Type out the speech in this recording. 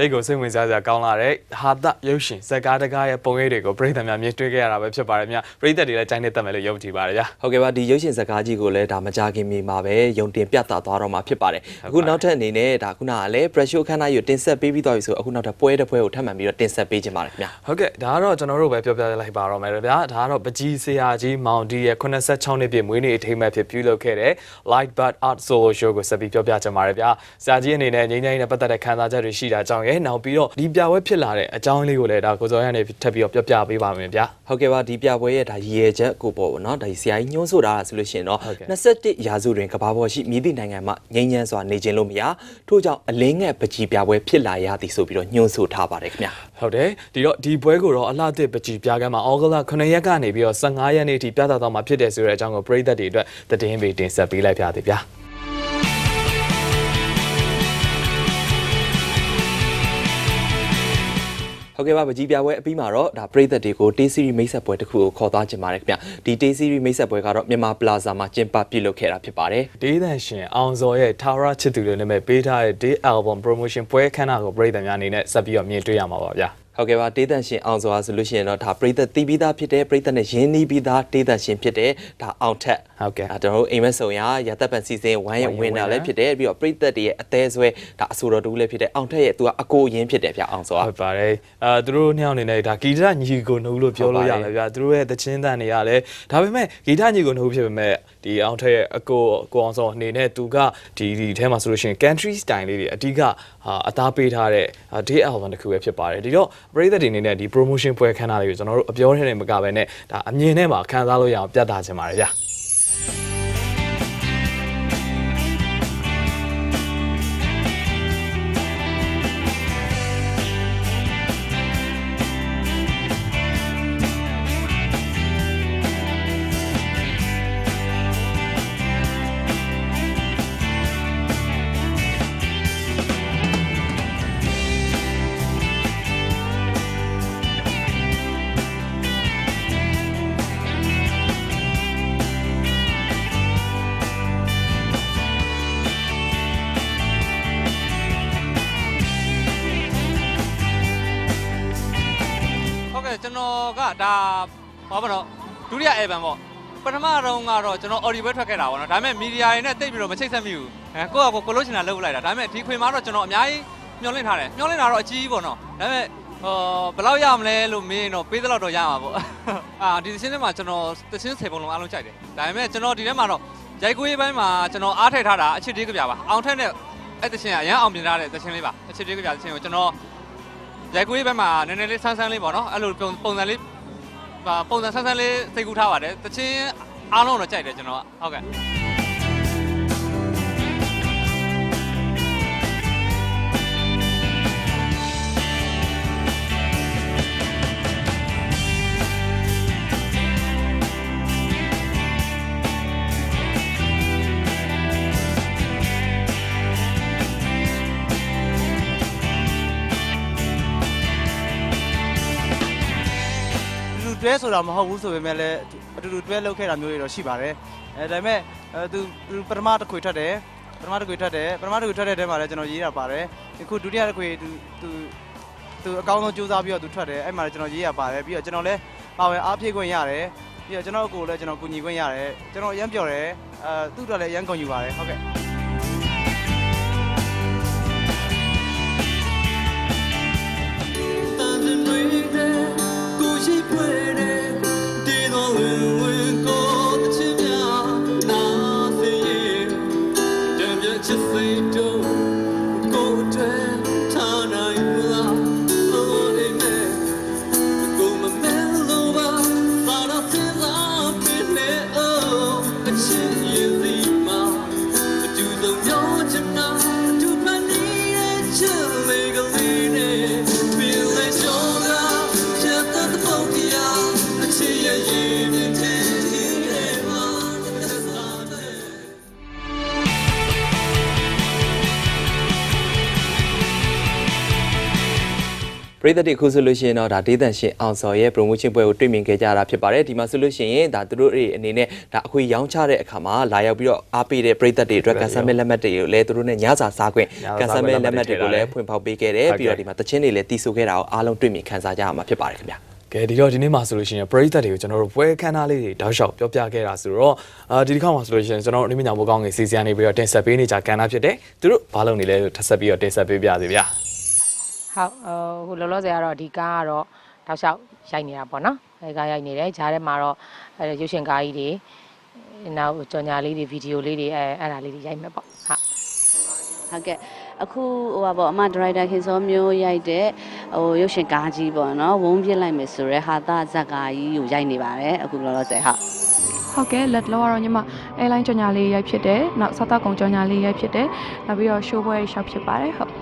တိတ်ကိုစိတ်ဝင်စားစရာကောင်းလာတဲ့ဟာတရုပ်ရှင်ဇက်ကားတကားရဲ့ပုံရိပ်တွေကိုပြည်သက်များမြင်တွေ့ခဲ့ရတာပဲဖြစ်ပါတယ်ဗျပြည်သက်တွေလည်းကြိုင်းနေတတ်မယ်လို့ယုံကြည်ပါတယ်ဗျဟုတ်ကဲ့ပါဒီရုပ်ရှင်ဇာတ်ကားကြီးကိုလည်းဒါမကြခင်မီမှာပဲယုံတင်ပြသသွားတော့မှာဖြစ်ပါတယ်အခုနောက်ထပ်အနေနဲ့ဒါခုနကလည်း pressure ခန်းသားကြီးကိုတင်ဆက်ပေးပြီးသွားပြီဆိုအခုနောက်ထပ်ပွဲတစ်ပွဲကိုထပ်မံပြီးတော့တင်ဆက်ပေးခြင်းပါတယ်ခင်ဗျာဟုတ်ကဲ့ဒါကတော့ကျွန်တော်တို့ပဲပြောပြလိုက်ပါတော့မယ်ဗျာဒါကတော့ပကြီးဆရာကြီးမောင်ဒီရဲ့86နှစ်ပြည့်မွေးနေ့အထိမ်းအမှတ်ဖြစ်ပြုလုပ်ခဲ့တဲ့ Light But Art Solo Show ကိုဆက်ပြီးပြောပြချင်ပါတယ်ဗျာဆရာကြီးအနေနဲ့ငိမ့်ငိမ့်နဲ့ပတ်သက်တဲ့ခံစားချက်တွေရှိတာကြောင့်ရဲ့နောက်ပြီးတော့ဒီပြပွဲဖြစ်လာတဲ့အကြောင်းလေးကိုလည်းဒါကိုစောရနေထပ်ပြီးတော့ပြောပြပေးပါမယ်ဗျာဟုတ်ကဲ့ပါဒီပြပွဲရဲ့ဒါရည်ရည်ချက်ကိုပေါ့ဗောနော်ဒါဒီဆရာကြီးညွှန်းဆိုတာဆိုလို့ရှိရင်တော့ဟုတ်ကဲ့21ရာစုတွင်ကဘာပေါ်ရှိမြည်သည့်နိုင်ငံမှာငြိမ်းချမ်းစွာနေခြင်းလို့မရထို့ကြောင့်အလင်းငယ်ပကြီးပြပွဲဖြစ်လာရသည်ဆိုပြီးတော့ညွှန်းဆိုထားပါတယ်ခင်ဗျာဟုတ်တယ်ဒီတော့ဒီပွဲကိုတော့အလှသစ်ပကြီးပြားကမ်းမှာဩဂလ9ရက်ကနေပြီးတော့15ရက်နေ့အထိပြသတော့မှာဖြစ်တယ်ဆိုတဲ့အကြောင်းကိုပြည်သက်တွေအတွက်သတင်းပေးတင်ဆက်ပေးလိုက်ပြသေးဗျာ ဟုတ်ကဲ့ပါပကြီးပြပွဲအပြီးမှာတော့ဒါပြည်သက်တွေကို T series မိတ်ဆက်ပွဲတစ်ခုကိုခေါ်သွားခြင်းပါတယ်ခင်ဗျာဒီ T series မိတ်ဆက်ပွဲကတော့မြန်မာပလာဇာမှာကျင်းပပြုလုပ်ခဲ့တာဖြစ်ပါတယ်ဒေးသန်ရှင်အောင်စော်ရဲ့ Tara ချစ်သူတွေနဲ့ပဲပေးထားတဲ့ Day Album Promotion ပွဲခန်းနာကိုပြည်သက်များအနေနဲ့ဆက်ပြီးတော့မြင်တွေ့ရမှာပါဗျာ ဟုတ်ကဲ့ပါတေးတန်ရှင်အောင်စွာဆိုလို့ရှိရင်တော့ဒါပရိသတ်တီးပြီးသားဖြစ်တဲ့ပရိသတ်နဲ့ရင်းနှီးပြီးသားတေးတန်ရှင်ဖြစ်တဲ့ဒါအောင်ထက်ဟုတ်ကဲ့ဒါကျွန်တော်တို့အိမ်မက်ဆုံရရသက်ပန်စီစဉ်ဝမ်းရဲ့ဝင်တာလည်းဖြစ်တယ်ပြီးတော့ပရိသတ်တွေရဲ့အသေးဆွဲဒါအဆိုတော်တူလည်းဖြစ်တဲ့အောင်ထက်ရဲ့သူကအကိုအရင်ဖြစ်တယ်ဗျအောင်စွာဟုတ်ပါတယ်အဲသူတို့နှစ်ယောက်အနေနဲ့ဒါဂီတညီကိုနှုတ်လို့ပြောလို့ရမယ်ဗျာသူတို့ရဲ့သချင်းတန်တွေကလည်းဒါပေမဲ့ဂီတညီကိုနှုတ်ဖြစ်ပေမဲ့ဒီအောင်ထက်ရဲ့အကိုကိုအောင်စော်အနေနဲ့သူကဒီဒီထဲမှာဆိုလို့ရှိရင် country style လေးတွေအဓိကဟာအသားပေးထားတဲ့ day album တစ်ခုပဲဖြစ်ပါတယ်ဒီတော့ပရိသတ်တွေအနေနဲ့ဒီ promotion ပွဲခန်းနာလေးကိုကျွန်တော်တို့အပြောထဲနဲ့မကဘဲနဲ့ဒါအမြင်နဲ့မှာခံစားလို့ရအောင်ပြသချင်ပါတယ်ဗျာ ကဲ့ကျွန်တော်ကဒါဘာမလို့ဒုတိယ album ပေါ့ပထမတော့ကတော့ကျွန်တော် audio ပဲထွက်ခဲ့တာပေါ့နော်ဒါပေမဲ့ media တွေနဲ့တိတ်ပြီးတော့မချိတ်ဆက်မိဘူးအဲကိုယ့်အကိုကိုလို့ချင်တာလုပ်လိုက်တာဒါပေမဲ့ဒီခွေမှာတော့ကျွန်တော်အများကြီးမျှော်လင့်ထားတယ်မျှော်လင့်တာတော့အကြီးကြီးပေါ့နော်ဒါပေမဲ့ဟောဘယ်လောက်ရမလဲလို့မေးရင်တော့ပေးသလောက်တော့ရမှာပေါ့အာဒီသချင်းထဲမှာကျွန်တော်သချင်း10ပုံလုံးအားလုံးကြိုက်တယ်ဒါပေမဲ့ကျွန်တော်ဒီထဲမှာတော့ရိုက်ကွေးပိုင်းမှာကျွန်တော်အားထည့်ထားတာအချစ်တေးကြပြပါအောင်ထက်နဲ့အဲ့သချင်းကအရန်အောင်မြင်ထားတဲ့သချင်းလေးပါအချစ်တေးကြပြသချင်းကိုကျွန်တော် ရိုက်ကွေးဘက်မှာနည်းနည်းလေးဆန်းဆန်းလေးပေါ့နော်အဲ့လိုပုံပုံစံလေးဟာပုံစံဆန်းဆန်းလေးစိတ်ကူးထားပါတယ်တချင်းအားလုံးတော့ကြိုက်တယ်ကျွန်တော်ကဟုတ်ကဲ့ တူတူတွဲဆိုတာမဟုတ်ဘူးဆိုပေမဲ့လည်းအတူတူတွဲလုပ်ခဲ့တာမျိုးတွေတော့ရှိပါတယ်အဲဒါပေမဲ့အဲသူသူပထမတစ်ခွေထွက်တယ်ပထမတစ်ခွေထွက်တယ်ပထမတစ်ခွေထွက်တဲ့တဲမှာလည်းကျွန်တော်ရေးတာပါတယ်အခုဒုတိယတစ်ခွေသူသူသူအကောင်းဆုံးကြိုးစားပြီးတော့သူထွက်တယ်အဲ့မှာလည်းကျွန်တော်ရေးရပါတယ်ပြီးတော့ကျွန်တော်လည်းပါဝင်အားဖြည့်ခွင့်ရတယ်ပြီးတော့ကျွန်တော်အကိုလည်းကျွန်တော်ကူညီခွင့်ရတယ်ကျွန်တော်အရမ်းပျော်တယ်အဲသူ့အတွက်လည်းအရမ်းကုန်ယူပါတယ်ဟုတ်ကဲ့ window. ပရိသတ်တွေအခုဆိုလို့ရှိရင်တော့ဒါဒေးသန်ရှင်အောင်စော်ရဲ့ promotion ပွဲကိုတွေ့မြင်ခဲ့ကြတာဖြစ်ပါတယ်ဒီမှာဆိုလို့ရှိရင်ဒါသူတို့တွေအနေနဲ့ဒါအခွေရောင်းချတဲ့အခါမှာလာရောက်ပြီးတော့အားပေးတဲ့ပရိသတ်တွေအတွက်ကန်ဆယ်မဲ့လက်မှတ်တွေကိုလည်းသူတို့နဲ့ညစာစားခွင့်ကန်ဆယ်မဲ့လက်မှတ်တွေကိုလည်းဖွင့်ဖောက်ပေးခဲ့တယ်ပြီးတော့ဒီမှာတချင်းတွေလည်းတီးဆိုခဲ့တာကိုအားလုံးတွေ့မြင်ခန်းစားကြရမှာဖြစ်ပါတယ်ခင်ဗျာကဲဒီတော့ဒီနေ့မှာဆိုလို့ရှိရင်ပရိသတ်တွေကိုကျွန်တော်တို့ပွဲခန်းသားလေးတွေတောက်လျှောက်ပြောပြခဲ့တာဆိုတော့အာဒီတစ်ခါမှာဆိုလို့ရှိရင်ကျွန်တော်တို့အနည်းငယ်ဘိုးကောင်းငယ်စီစီကနေပြီးတော့တင်ဆက်ပေးနေကြကန်တာဖြစ်တယ်သူတို့ဘာလုပ်နေလဲထပ်ဆက်ပြီးတော့တင်ဆက်ပေးပြစီဗျာ ဟုတ်ဟိုလောလောဆယ်ကတော့ဒီကားကတော့တောက်လျှောက်ရိုက်နေတာပေါ့နော်အဲကားရိုက်နေတယ်ဂျားထဲမှာတော့အဲရုပ်ရှင်ကားကြီးတွေနောက်ကြော်ညာလေးတွေဗီဒီယိုလေးတွေအဲအဲ့ဒါလေးတွေရိုက်မယ်ပေါ့ဟုတ်ဟုတ်ကဲ့အခုဟိုပါပေါ့အမဒရိုက်တာခင်စောမျိုးရိုက်တဲ့ဟိုရုပ်ရှင်ကားကြီးပေါ့နော်ဝုန်းပြစ်လိုက်မယ်ဆိုရဲဟာတာဇက်ကာကြီးကိုရိုက်နေပါတယ်အခုလောလောဆယ်ဟုတ်ဟုတ်ကဲ့လက်လောကတော့ညီမ airline ကြော်ညာလေးရိုက်ဖြစ်တယ်နောက်စားတောက်ကုန်ကြော်ညာလေးရိုက်ဖြစ်တယ်နောက်ပြီးတော့ show ပွဲရှောက်ဖြစ်ပါတယ်ဟုတ်